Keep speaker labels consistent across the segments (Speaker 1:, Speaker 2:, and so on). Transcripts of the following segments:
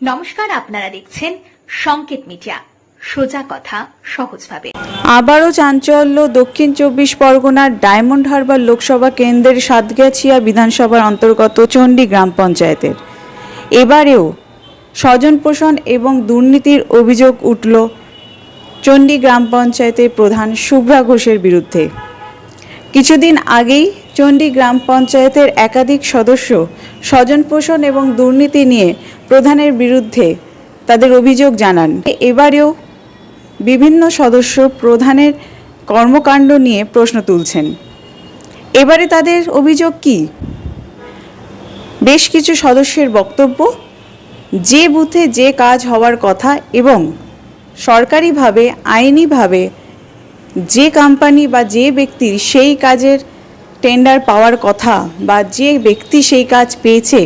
Speaker 1: নমস্কার, আপনারা দেখছেন সংকেত মিডিয়া। সোজা কথা, সহজভাবে।
Speaker 2: আবারও চাঞ্চল্য, দক্ষিণ চব্বিশ পরগনার ডায়মন্ড হারবার লোকসভা কেন্দ্রের সাতগাছিয়া বিধানসভার অন্তর্গত চণ্ডী গ্রাম পঞ্চায়েতের। এবারেও স্বজন পোষণ এবং দুর্নীতির অভিযোগ উঠল চণ্ডী গ্রাম পঞ্চায়েতের প্রধান শুভ্রা ঘোষের বিরুদ্ধে। কিছুদিন আগেই চণ্ডী গ্রাম পঞ্চায়েতের একাধিক সদস্য স্বজন পোষণ এবং দুর্নীতি নিয়ে প্রধানের বিরুদ্ধে তাদের অভিযোগ জানান। এবারেও বিভিন্ন সদস্য প্রধানের কর্মকাণ্ড নিয়ে প্রশ্ন তুলছেন। এবারে তাদের অভিযোগ কি? বেশ কিছু সদস্যের বক্তব্য, যে বুথে যে কাজ হওয়ার কথা এবং সরকারিভাবে, আইনিভাবে যে কোম্পানি বা যে ব্যক্তির সেই কাজের টেন্ডার পাওয়ার কথা বা যে ব্যক্তি সেই কাজ পেয়েছে,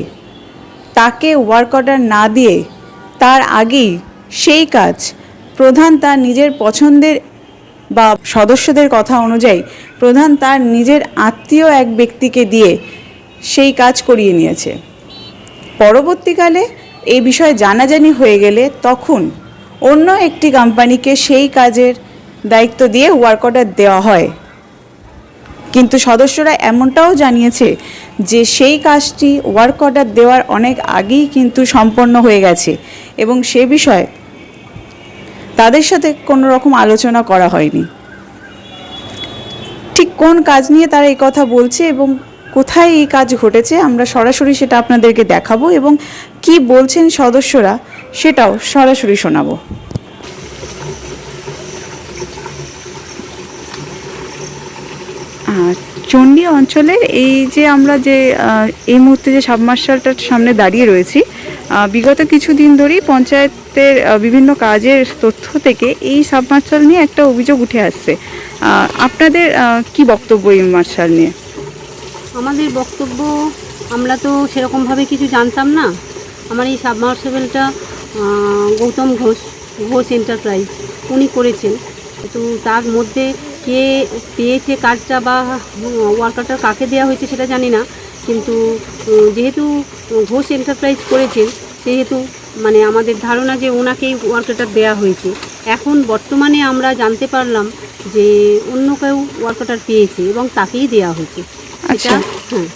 Speaker 2: তাকে ওয়ার্ক অর্ডার না দিয়ে তার আগেই সেই কাজ প্রধান তার নিজের পছন্দের বা সদস্যদের কথা অনুযায়ী প্রধান তার নিজের আত্মীয় এক ব্যক্তিকে দিয়ে সেই কাজ করিয়ে নিয়েছে। পরবর্তীকালে এই বিষয়ে জানাজানি হয়ে গেলে তখন অন্য একটি কোম্পানিকে সেই কাজের দায়িত্ব দিয়ে ওয়ার্ক অর্ডার দেওয়া হয়। কিন্তু সদস্যরা এমনটাও জানিয়েছে যে সেই কাজটি ওয়ার্ক অর্ডার দেওয়ার অনেক আগেই কিন্তু সম্পন্ন হয়ে গেছে এবং সে বিষয়ে তাদের সাথে কোনো রকম আলোচনা করা হয়নি। ঠিক কোন কাজ নিয়ে তারা এই কথা বলছে এবং কোথায় এই কাজ ঘটেছে আমরা সরাসরি সেটা আপনাদেরকে দেখাবো এবং কি বলছেন সদস্যরা সেটাও সরাসরি শোনাবো। চণ্ডী অঞ্চলের এই যে আমরা যে এই মুহূর্তে যে সাবমার্শালটার সামনে দাঁড়িয়ে রয়েছি বিগত কিছুদিন ধরেই পঞ্চায়েতের বিভিন্ন কাজের তথ্য থেকে এই সাবমার্শাল নিয়ে একটা অভিযোগ উঠে আসছে। আপনাদের কি বক্তব্য এই মার্শাল নিয়ে?
Speaker 3: আমাদের বক্তব্য, আমরা তো সেরকমভাবে কিছু জানতাম না। আমার এই সাবমার্সেবেলটা গৌতম ঘোষ ঘোষ এন্টারপ্রাইজ উনি করেছেন। তো তার মধ্যে কে পেয়েছে কাজটা বা ওয়ার্কারটা কাকে দেওয়া হয়েছে সেটা জানি না। কিন্তু যেহেতু ঘোষ এন্টারপ্রাইজ করেছেন সেহেতু মানে আমাদের ধারণা যে ওনাকেই ওয়ার্কারটা দেওয়া হয়েছে। এখন বর্তমানে আমরা জানতে পারলাম যে অন্য কেউ ওয়ার্কারটা পেয়েছে এবং তাকেই দেওয়া হয়েছে।
Speaker 2: আচ্ছা।
Speaker 3: হ্যাঁ।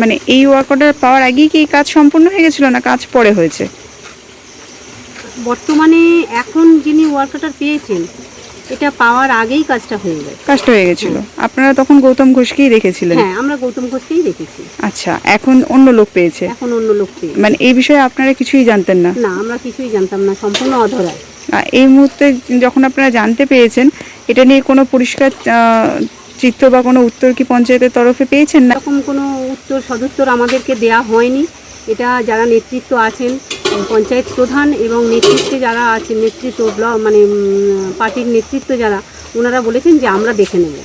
Speaker 2: মানে এই ওয়ার্ক অর্ডার পাওয়ার আগেই কি কাজ সম্পূর্ণ হয়ে গেছিল না কাজ পরে হয়েছে?
Speaker 3: বর্তমানে এখন যিনি ওয়ার্কারটা পেয়েছেন এটা পাওয়ার আগেই কাজটা হয়ে গেছে।
Speaker 2: কাজটা হয়ে গেছিল। আপনারা তখন গৌতম ঘোষকেই রেখেছিলেন
Speaker 3: হ্যাঁ আমরা গৌতম ঘোষকেই রেখেছি
Speaker 2: আচ্ছা এখন অন্য লোক পেয়েছে?
Speaker 3: এখন অন্য লোক পেয়ে
Speaker 2: মানে এই বিষয়ে আপনারা কিছুই জানতেন না?
Speaker 3: না আমরা কিছুই জানতাম না সম্পূর্ণ অধরায়
Speaker 2: আহ, এই মুহূর্তে যখন আপনারা জানতে পেরেছেন এটা নিয়ে কোনো পরিষ্কার চিত্র বা কোনো উত্তর কি পঞ্চায়েতের তরফে পেয়েছেন না?
Speaker 3: এরকম কোনো উত্তর সদুত্তর আমাদেরকে দেয়া হয়নি। এটা যারা নেতৃত্ব আছেন পঞ্চায়েত প্রধান এবং নেতৃত্বে যারা আছে নেতৃত্ব ব্লক মানে পার্টির নেতৃত্ব যারা ওনারা বলেছেন যে আমরা দেখে নেব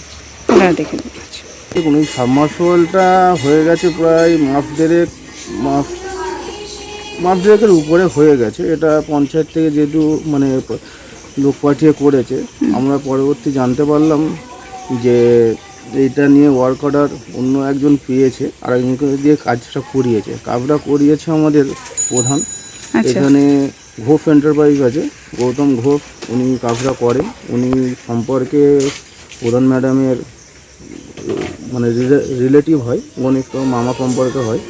Speaker 2: আপনারা দেখে। আচ্ছা।
Speaker 4: দেখুন এই সাবমার্সিবলটা হয়ে গেছে প্রায় মাস দেড়েক মাস মাস দেড়েকের উপরে হয়ে গেছে এটা পঞ্চায়েত থেকে যেহেতু মানে লোক পাঠিয়ে করেছে আমরা পরবর্তী জানতে পারলাম যে এইটা নিয়ে ওয়ার্ক অর্ডার অন্য একজন পেয়েছে আর একজনকে দিয়ে কাজটা করিয়েছে কাজটা করিয়েছে আমাদের প্রধান এখানে ঘোষ এন্টারপ্রাইজ আছে। গৌতম ঘোষ, উনি কাজটা করেন। উনি সম্পর্কে প্রধান ম্যাডামের মানে রিলেটিভ হয়, ঘনিষ্ঠ মামা সম্পর্কে হয়।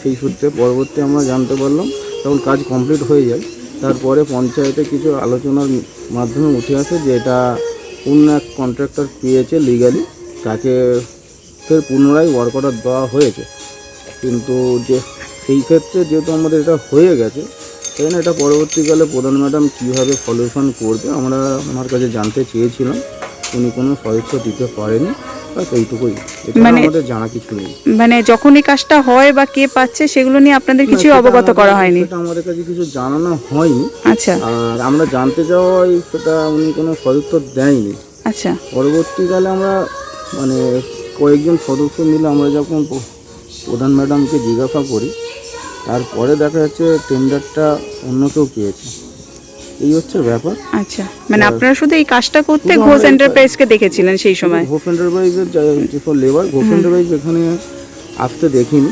Speaker 4: সেই সূত্রে পরবর্তী আমরা জানতে পারলাম, তখন কাজ কমপ্লিট হয়ে যায়। তারপরে পঞ্চায়েতে কিছু আলোচনার মাধ্যমে উঠে আসে যে এটা অন্য এক কন্ট্রাক্টর পেয়েছে লিগালি তাকে ফের পুনরায় ওয়ার্ক অর্ডার দেওয়া হয়েছে। কিন্তু যে সেই ক্ষেত্রে যেহেতু আমাদের এটা হয়ে গেছে তাই না এটা পরবর্তীকালে প্রধান ম্যাডাম কীভাবে সলিউশন করবে আমরা ওনার কাছে জানতে চেয়েছিলাম। উনি কোনো সদস্য দিতে পারেনি এইটুকুই।
Speaker 2: মানে-
Speaker 4: আমাদের জানা কিছু নেই।
Speaker 2: মানে যখন এই কাজটা হয় বা কে পাচ্ছে সেগুলো নিয়ে আপনাদের কিছুই অবগত করা হয়নি।
Speaker 4: আমাদের কাছে কিছু জানানো হয়নি।
Speaker 2: আচ্ছা।
Speaker 4: আর আমরা জানতে চাওয়াই সেটা উনি কোনো সদুত্তর দেয়নি।
Speaker 2: আচ্ছা।
Speaker 4: পরবর্তীকালে আমরা মানে কয়েকজন সদস্য মিলে আমরা যখন প্রধান ম্যাডামকে জিজ্ঞাসা করি তারপরে দেখা যাচ্ছে টেন্ডারটা অন্য কেউ পেয়েছে এই হচ্ছে ব্যাপার।
Speaker 2: আচ্ছা মানে আপনারা শুধু এই কাজটা করতে ঘোষ এন্টারপ্রাইজকে দেখেছিলেন সেই সময়।
Speaker 4: ঘোষ এন্টারপ্রাইজের যেসব লেবার ঘোষ এন্টারপ্রাইজ এখানে আসতে দেখিনি।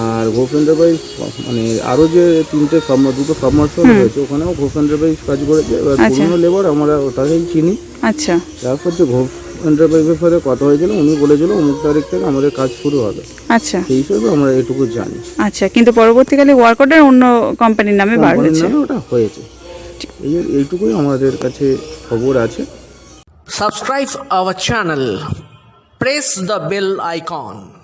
Speaker 4: আর ঘোষ এন্টারপ্রাইজ মানে আরও যে তিনটে দুটো সাবমার্সল রয়েছে ওখানেও ঘোষ এন্টারপ্রাইজ কাজ করেছে। এবার
Speaker 2: আচ্ছা।
Speaker 4: পুরনো লেবার আমরা ওটাকেই চিনি।
Speaker 2: আচ্ছা।
Speaker 4: তারপর যে ঘোষ এন্টারপ্রাইজের সাথে কথা হয়েছিল উনি বলেছিল অমুক তারিখ থেকে আমাদের কাজ শুরু হবে।
Speaker 2: আচ্ছা।
Speaker 4: সেই হিসেবে আমরা এটুকু জানি।
Speaker 2: আচ্ছা কিন্তু পরবর্তীকালে ওয়ার্ক অর্ডার অন্য কোম্পানির নামে বার হয়েছে।
Speaker 4: ওটা হয়েছে। এই এইটুকুই আমাদের কাছে খবর আছে।
Speaker 5: Subscribe our channel press the bell icon.